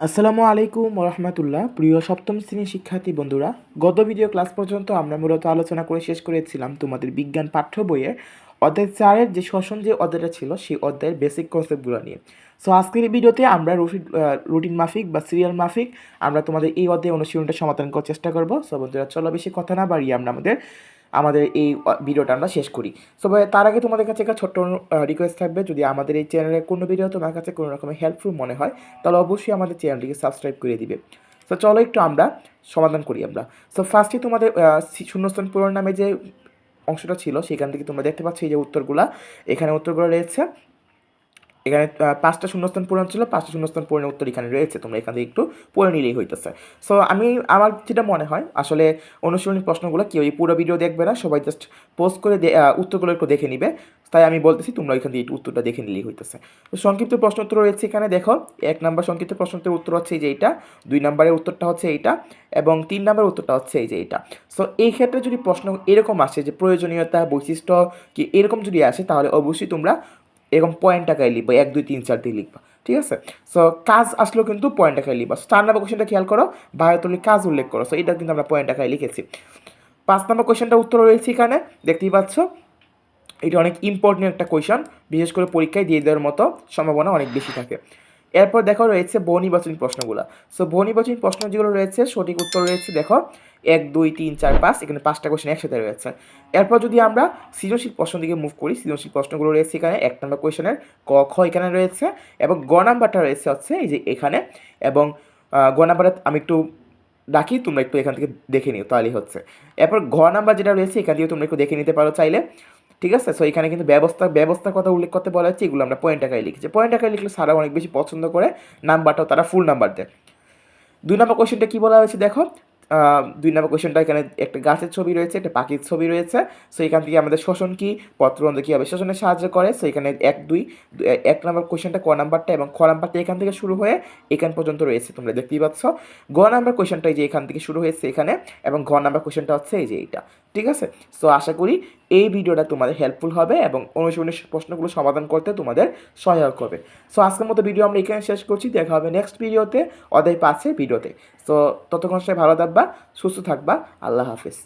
আসসালামু আলাইকুম রহমতুল্লাহ প্রিয় সপ্তম শ্রেণির শিক্ষার্থী বন্ধুরা, গত ভিডিও ক্লাস পর্যন্ত আমরা মূলত আলোচনা করে শেষ করেছিলাম তোমাদের বিজ্ঞান পাঠ্য বইয়ের অধ্যায় চারের যে শ্বসন যে অধ্যায়টা ছিল, সেই অধ্যায়ের বেসিক কনসেপ্টগুলো নিয়ে। সো আজকের ভিডিওতে আমরা রুটিন রুটিন মাফিক বা সিরিয়াল মাফিক আমরা তোমাদের এই অধ্যায় অনুশীলনটা সমাধান করার চেষ্টা করব। সো বন্ধুরা, চলো বেশি কথা না বাড়িয়ে আমরা আমাদের আমাদের এই ভিডিওটা আমরা শেষ করি। সো তার আগে তোমাদের কাছে একটা ছোট্ট রিকোয়েস্ট থাকবে। যদি আমাদের এই চ্যানেলের কোনো ভিডিও তোমার কাছে কোনো রকমের হেল্পফুল মনে হয়, তাহলে অবশ্যই আমাদের চ্যানেলটিকে সাবস্ক্রাইব করে দিবে। সো চলো একটু আমরা সমাধান করি আমরা। সো ফার্স্টে তোমাদের শূন্যস্থান পূরণ নামে যে অংশটা ছিল, সেখান থেকে তোমরা দেখতে পাচ্ছ এই যে উত্তরগুলা। এখানে উত্তরগুলো রয়েছে এখানে পাঁচটা শূন্যস্থান পূরণ ছিল পাঁচটা শূন্যস্থান পূরণের উত্তর এখানে রয়েছে, তোমরা এখান থেকে একটু পড়ে নিলেই হইতেছে। সো আমি, আমার যেটা মনে হয়, আসলে অনুশীলনী প্রশ্নগুলো কেউ এই পুরো ভিডিও দেখবে না, সবাই জাস্ট পোস্ট করে উত্তরগুলো একটু দেখে নিবে। তাই আমি বলতেছি, তোমরা এখান থেকে উত্তরটা দেখে নিলেই হইতেছে। তো সংক্ষিপ্ত প্রশ্ন উত্তর রয়েছে এখানে, দেখো, এক নম্বর সংক্ষিপ্ত প্রশ্ন উত্তরের উত্তর হচ্ছে এই যে এইটা, দুই নম্বরের উত্তরটা হচ্ছে এইটা, এবং তিন নম্বরের উত্তরটা হচ্ছে এই যে এইটা। সো এই ক্ষেত্রে যদি প্রশ্ন এরকম আসে যে প্রয়োজনীয়তা, বৈশিষ্ট্য কি এরকম যদি আসে, তাহলে অবশ্যই তোমরা এরকম পয়েন্ট টাকায় লিখবা, এক, দুই, তিন, চার দিয়ে লিখবা, ঠিক আছে? সো কাজ আসলেও কিন্তু পয়েন্ট টাকায় লিখবা। চার নম্বর কোশ্চেনটা খেয়াল করো ভারতলি কাজ উল্লেখ করো। সো এটা কিন্তু আমরা পয়েন্ট টাকায় লিখেছি। পাঁচ নম্বর কোয়েশনটা উত্তর রয়েছে এখানে, দেখতেই পাচ্ছ? এটা অনেক ইম্পর্টেন্ট একটা কোয়েশন বিশেষ করে পরীক্ষায় দিয়ে দেওয়ার মতো সম্ভাবনা অনেক বেশি থাকে। এরপর দেখো রয়েছে বহু নির্বাচনী প্রশ্নগুলো। সো বহু নির্বাচনী প্রশ্ন যেগুলো রয়েছে, সঠিক উত্তর রয়েছে, দেখো, এক, দুই, তিন, চার, পাঁচ, এখানে পাঁচটা কোয়েশন একসাথে রয়েছে। এরপর যদি আমরা সৃজনশীল প্রশ্ন দিকে মুভ করি, সৃজনশীল প্রশ্নগুলো রয়েছে এখানে, এক নম্বর কোয়েশনের ক, খ এখানে রয়েছে, এবং গ নাম্বারটা রয়েছে হচ্ছে এই যে এখানে, এবং গ নাম্বারে আমি একটু ডাকি তোমরা একটু এখান থেকে দেখে নিও, তাহলেই হচ্ছে। এরপর ঘ নাম্বার যেটা রয়েছে, এখান থেকে তোমরা একটু দেখে নিতে পারো চাইলে। ঠিক আছে? সো এখানে কিন্তু ব্যবস্থা, ব্যবস্থার কথা উল্লেখ করতে বলা হচ্ছে, এগুলো আমরা পয়েন্ট টাকায় লিখেছি। পয়েন্ট টাকায় লিখলে সারা অনেক বেশি পছন্দ করে নাম্বারটাও তারা ফুল নাম্বার দেয়। দুই নম্বর কোয়েশ্চেনটা কী বলা হয়েছে দেখো? দুই নম্বর কোয়েশ্চেনটা এখানে একটা গাছের ছবি রয়েছে, একটা পাখির ছবি রয়েছে। সো এখান থেকে আমাদের শোষণ কী? পত্রবন্ধ কীভাবে শোষণে সাহায্য করে? সো এখানে এক, দুই এক নম্বর কোয়েশ্চেনটা ক নাম্বারটা এবং খ নাম্বারটা এখান থেকে শুরু হয়ে এখান পর্যন্ত রয়েছে, তোমরা দেখতেই পাচ্ছ। গ নাম্বার কোয়েশ্চেনটা এই যে এখান থেকে শুরু হয়েছে এখানে, এবং ঘ নাম্বার কোয়েশ্চেনটা হচ্ছে এই যে এইটা। ঠিক আছে? সো আশা করি এই ভিডিওটা তোমাদের হেল্পফুল হবে এবং অনুশীলনের প্রশ্নগুলো সমাধান করতে তোমাদের সহায়ক হবে। সো আজকের মতো ভিডিও আমরা এখানে শেষ করছি। দেখা হবে নেক্সট ভিডিওতে অধ্যায় পাশে ভিডিওতে সো ততক্ষণ সবাই ভালো থাকবা, সুস্থ থাকবা। আল্লাহ হাফিজ।